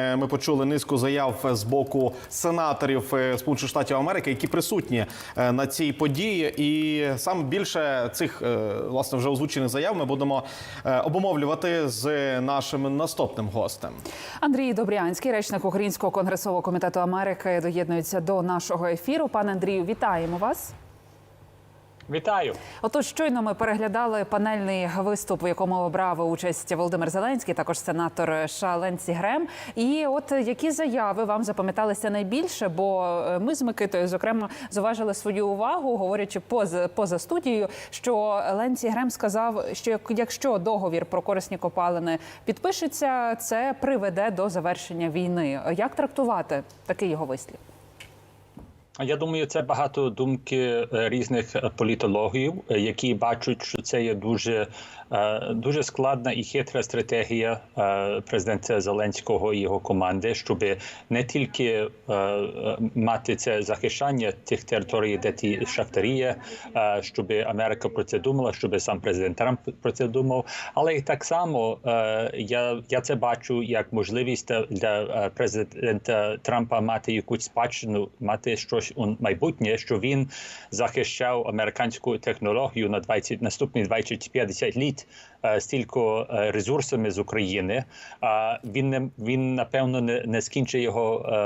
Е, Ми почули низку заяв з боку сенаторів е, Сполучених Штатів Америки, які присутні е, на цій події. І саме більше цих е, власне вже озвучених заяв ми будемо е, обумовлювати з нашим наступним гостем. Андрій Добрянський, речник Українського конгресового комітету Америки, доєднується до нашого ефіру. Пане Андрію, вітаємо вас. Вітаю. Отож, щойно ми переглядали панельний виступ, в якому брав участь Володимир Зеленський, також сенатор США Ленсі Грем. І от які заяви вам запам'яталися найбільше? Бо е, ми з Микитою, зокрема, зуважили свою увагу, говорячи поза поза студією, що Ленсі Грем сказав, що як- якщо договір про корисні копалини підпишеться, це приведе до завершення війни. Як трактувати такий його вислів? Я думаю, це багато думки е, різних е, політологів, е, які бачать, що це є дуже, дуже складна і хитра стратегія президента Зеленського і його команди, щоб не тільки мати це захищання тих територій, де ті шахтарі є, щоб Америка про це думала, щоб сам президент Трамп про це думав. Але і так само я, я це бачу як можливість для президента Трампа мати якусь спадщину, мати щось майбутнє, що він захищав американську технологію на 20, наступні 20-50 літ е, стільки е, ресурсами з України. А він не він напевно не, не скінчить його е,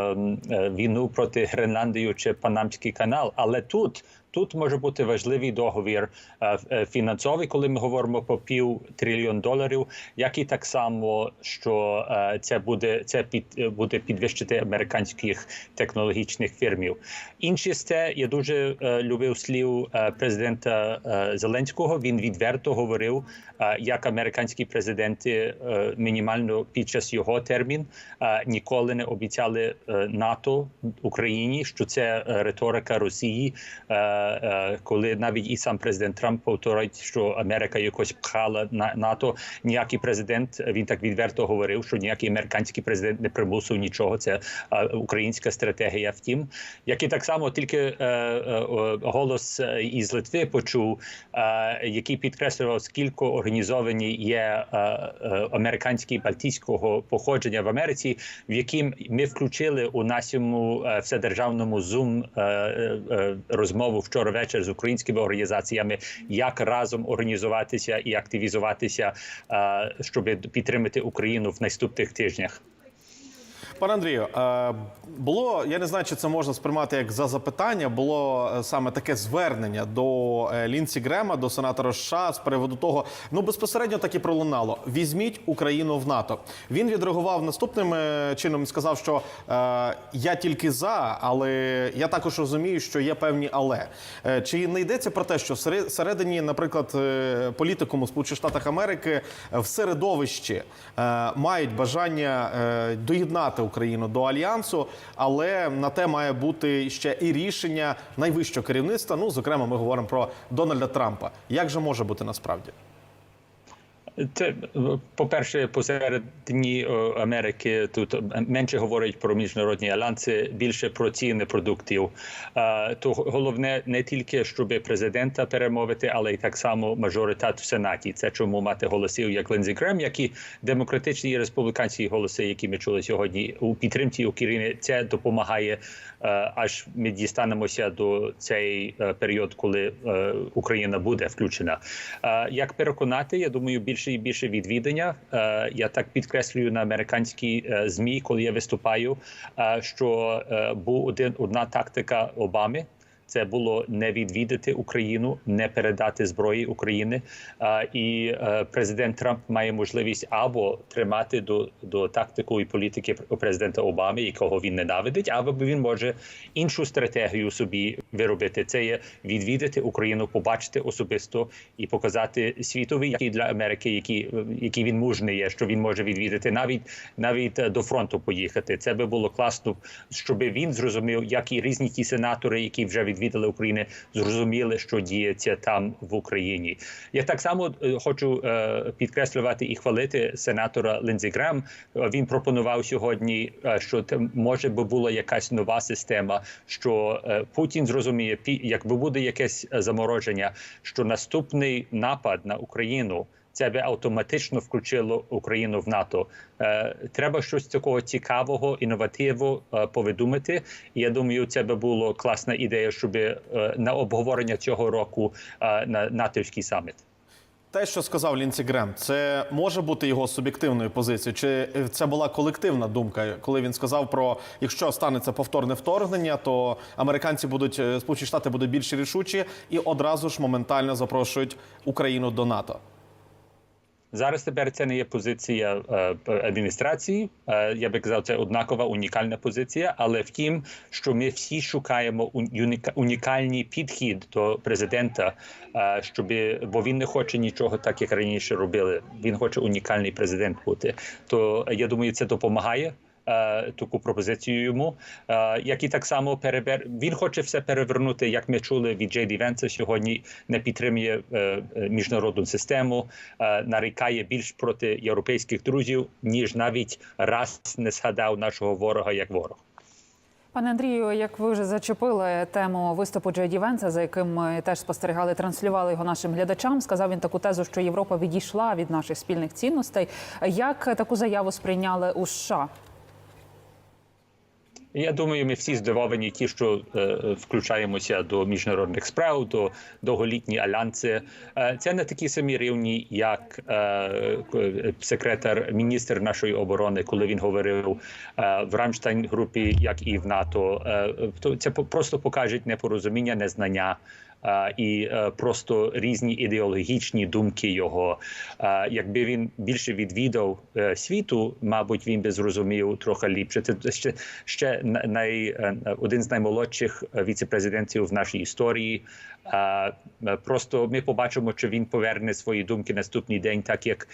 е, війну проти Гренландії чи Панамський канал. Але тут Тут може бути важливий договір е, е, фінансовий, коли ми говоримо про пів трильйон доларів, як і так само, що е, це буде це під буде підвищити американських технологічних фірмів. Інше з це я дуже любив слів президента Зеленського. Він відверто говорив, як американські президенти мінімально під час його термін ніколи не обіцяли НАТО Україні, що це риторика Росії. Е, Коли навіть і сам президент Трамп повторить, що Америка якось пхала на НАТО, ніякий президент він так відверто говорив, що ніякий американський президент не примусив нічого. Це е, українська стратегія. Втім, як і так само тільки е, голос із Литви почув, який підкреслював, скільки організовані є американські балтійського походження в Америці, в яким ми включили у нашому вседержавному е, розмову вчора вечір з українськими організаціями, як разом організуватися і активізуватися, е, щоб підтримати Україну в наступних тижнях. Пане Андрію, е, було я не знаю, чи це можна сприймати як за запитання. Було е, саме таке звернення до е, Лінсі Грема, до сенатора США з приводу того, ну безпосередньо так і пролунало: візьміть Україну в НАТО. Він відреагував наступним чином. і Сказав, що я тільки за, але я також розумію, що є певні але. Чи не йдеться про те, що всере- всередині, наприклад, політикуму Сполучених Штатах Америки в середовищі мають бажання доєднати Україну до альянсу, але на те має бути ще і рішення найвищого керівництва. Ну, зокрема, ми говоримо про Дональда Трампа. Як же може бути насправді? Це по-перше, посередині е, Америки тут менше говорять про міжнародні альянси, більше про ціни продуктів. Е, То головне не тільки щоб президента перемовити, але й так само мажоритет в сенаті. Це чому мати голосів як Лінзі Грем, як і демократичні і республіканські голоси, які ми чули сьогодні у підтримці України. Це допомагає е, аж ми дістанемося до цей період, коли Україна буде включена. Як переконати, я думаю, більше і більше відвідання. Е, Я так підкреслюю на американській е, змі, коли я виступаю, е, що був один одна тактика Обами. Це було не відвідати Україну, не передати зброї України. І е, президент Трамп має можливість або тримати до, до тактику і політики президента Обами, якого він ненавидить, або він може іншу стратегію собі виробити. Це є відвідати Україну, побачити особисто і показати світові, які для Америки, які, які він мужний є, що він може відвідати, навіть навіть е, до фронту поїхати. Це би було класно, щоб він зрозумів, як і різні ті сенатори, які вже відвідали Україну, зрозуміли, що діється там в Україні. Я так само е, хочу е, підкреслювати і хвалити сенатора Ліндзі Грем. Він пропонував сьогодні, е, що може би була якась нова система, що Путін зрозуміє, якби буде якесь замороження, що наступний напад на Україну це би автоматично включило Україну в НАТО. Е, Треба щось такого цікавого, інновативного е, повидумати. Я думаю, це би було класна ідея, щоб е, на обговорення цього року на натовський саміт. Те, що сказав Лінсі Грем, це може бути його суб'єктивною позицією, чи це була колективна думка, коли він сказав про якщо станеться повторне вторгнення, то американці будуть сполучені штати будуть більш рішучі і одразу ж моментально запрошують Україну до НАТО. Зараз тепер це не є позиція е, адміністрації. Е, я би казав, це однакова унікальна позиція. Але втім, що ми всі шукаємо уніка- унікальний підхід до президента, е, щоб бо він не хоче нічого так, як раніше робили. Він хоче унікальний президент бути. То я думаю, це допомагає. Е, Таку пропозицію йому, е, як і так само перебер... він хоче все перевернути, як ми чули від Джей Ді Венса сьогодні. Не підтримує е, міжнародну систему, нарікає більш проти європейських друзів, ніж навіть раз не згадав нашого ворога як ворог. Пане Андрію, як ви вже зачепили тему виступу Джейді Венса, за яким ми теж спостерігали, транслювали його нашим глядачам. Сказав він таку тезу, що Європа відійшла від наших спільних цінностей. Як таку заяву сприйняли у США? Я думаю, ми всі здивовані, ті, що е, включаємося до міжнародних справ, до довголітні альянси. Е, це не такі самі рівні, як е, секретар міністр нашої оборони, коли він говорив е, в Рамштайн групі, як і в НАТО. Е, це просто покажуть непорозуміння, незнання. І е, просто різні ідеологічні думки його. Якби він більше відвідав е, світу, мабуть, він би зрозумів трохи ліпше. Це ще ще на- най, е, один з наймолодших віцепрезидентів в нашій історії. Просто ми побачимо, чи він поверне свої думки наступний день, так як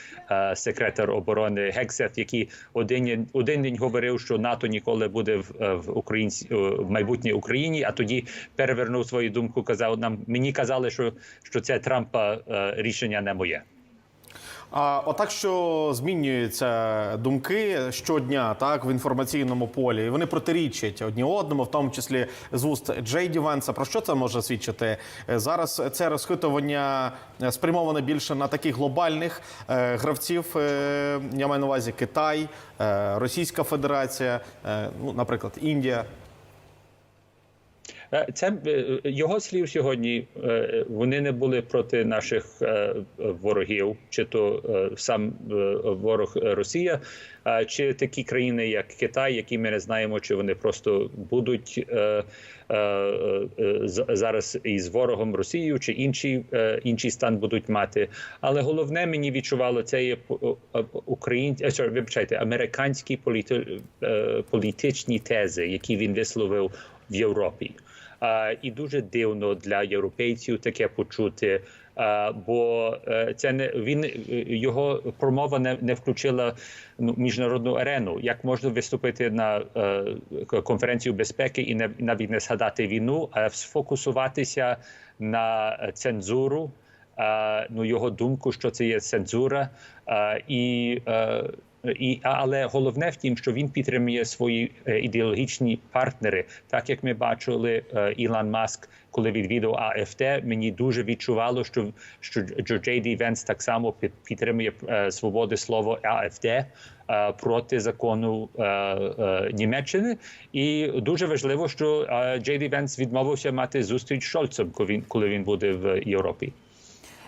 секретар оборони Гексет, який один, один день говорив, що НАТО ніколи буде в, в Українці в майбутнє Україні, а тоді перевернув свою думку. Казав нам, мені казали, що, що це Трампа е, рішення не моє. А отак, що змінюються думки щодня, так в інформаційному полі, і вони протирічать одні одному, в тому числі з уст Джей Венса. Про що це може свідчити? Е, Зараз це розхитування е, спрямоване більше на таких глобальних е, гравців. е, Я маю на увазі Китай, е, Російська Федерація, е, ну, наприклад, Індія. Е, Це е, його слів сьогодні. е, Вони не були проти наших ворогів, чи то сам ворог Росія, чи такі країни, як Китай, які ми не знаємо, чи вони просто будуть зараз із ворогом Росією, чи інший, інший стан будуть мати. Але головне мені відчувало це є українські, вибачайте, американські політи, політичні тези, які він висловив в Європі. І дуже дивно для європейців таке почути. Бо е, це не він його промова не, не включила ну, міжнародну арену. Як можна виступити на е, конференцію безпеки і не навіть не згадати війну, а сфокусуватися на цензуру, е, ну його думку, що це є цензура, е, і е, і але головне в тім, що він підтримує свої е, ідеологічні партнери, так як ми бачили е, Ілон Маск, коли відвідав АФТ, мені дуже відчувало, що що Джей Ді Венс так само під- підтримує е, свободи слова АФТ. Проти закону Німеччини, і дуже важливо, що Джей Ді Венс відмовився мати зустріч з Шольцем, коли він буде в Європі.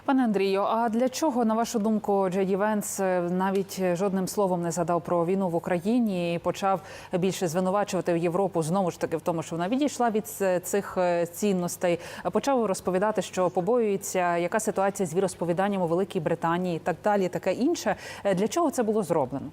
Пане Андрію, а для чого, на вашу думку, Джеді Венс е, навіть жодним словом не згадав про війну в Україні і почав більше звинувачувати Європу знову ж таки в тому, що вона відійшла від цих е, цінностей. Почав розповідати, що побоюється, яка ситуація з віросповіданням у Великій Британії, так далі, таке інше. Е, Для чого це було зроблено?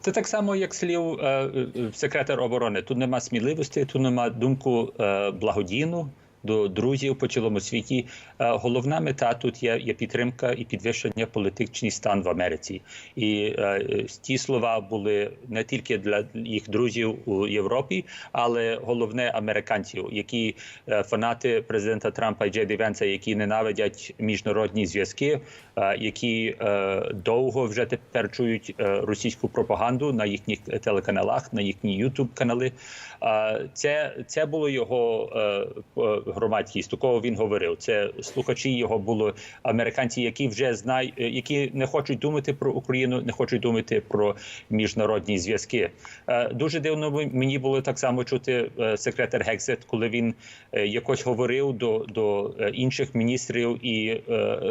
Це так само, як слів е, секретар оборони. Тут нема сміливості, тут нема думку е, благодійну до друзів по цілому світі. Е, головна мета тут є, є підтримка і підвищення політичний стан в Америці. І е, ті слова були не тільки для їх друзів у Європі, але головне американців, які е, фанати президента Трампа і Джей Венса, які ненавидять міжнародні зв'язки, які довго вже тепер чують російську пропаганду на їхніх телеканалах, на їхні ютуб канали. Це, це було його громадськість, до кого він говорив. Це слухачі його були американці, які вже знають, які не хочуть думати про Україну, не хочуть думати про міжнародні зв'язки. Е, Дуже дивно мені було так само чути е, секретар Гексет, коли він е, якось говорив до, до інших міністрів і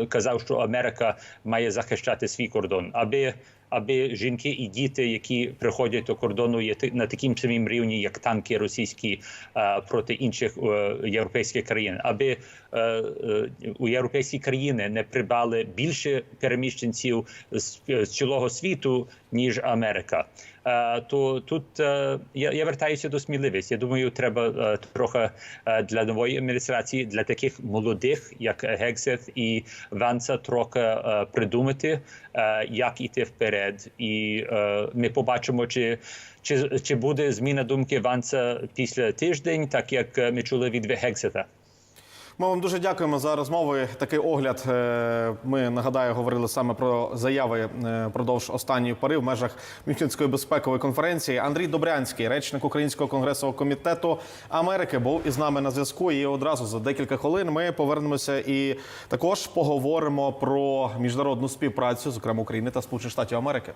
казав, що Америка має захищати свій кордон, аби аби жінки і діти, які приходять до кордону, є на таким самим рівні, як танки російські е, проти інших е, європейських країн, аби у європейські країни не прибрали більше переміщенців з, з цілого світу ніж Америка. Е, то тут е, я, я вертаюся до сміливості. Я думаю, треба е, трохи е, для нової адміністрації, для таких молодих, як Гексет і Ванса, трохи е, придумати, е, як іти вперед. І е, ми побачимо, чи, чи, чи буде зміна думки Ванса після тиждень, так як е, ми чули від Гексета. Ми вам дуже дякуємо за розмови. Такий огляд. е, Ми нагадаю, говорили саме про заяви е, продовж останньої пори в межах Мюнхенської безпекової конференції. Андрій Добрянський, речник Українського конгресового комітету Америки, був із нами на зв'язку. І одразу за декілька хвилин ми повернемося і також поговоримо про міжнародну співпрацю, зокрема України та Сполучених Штатів Америки.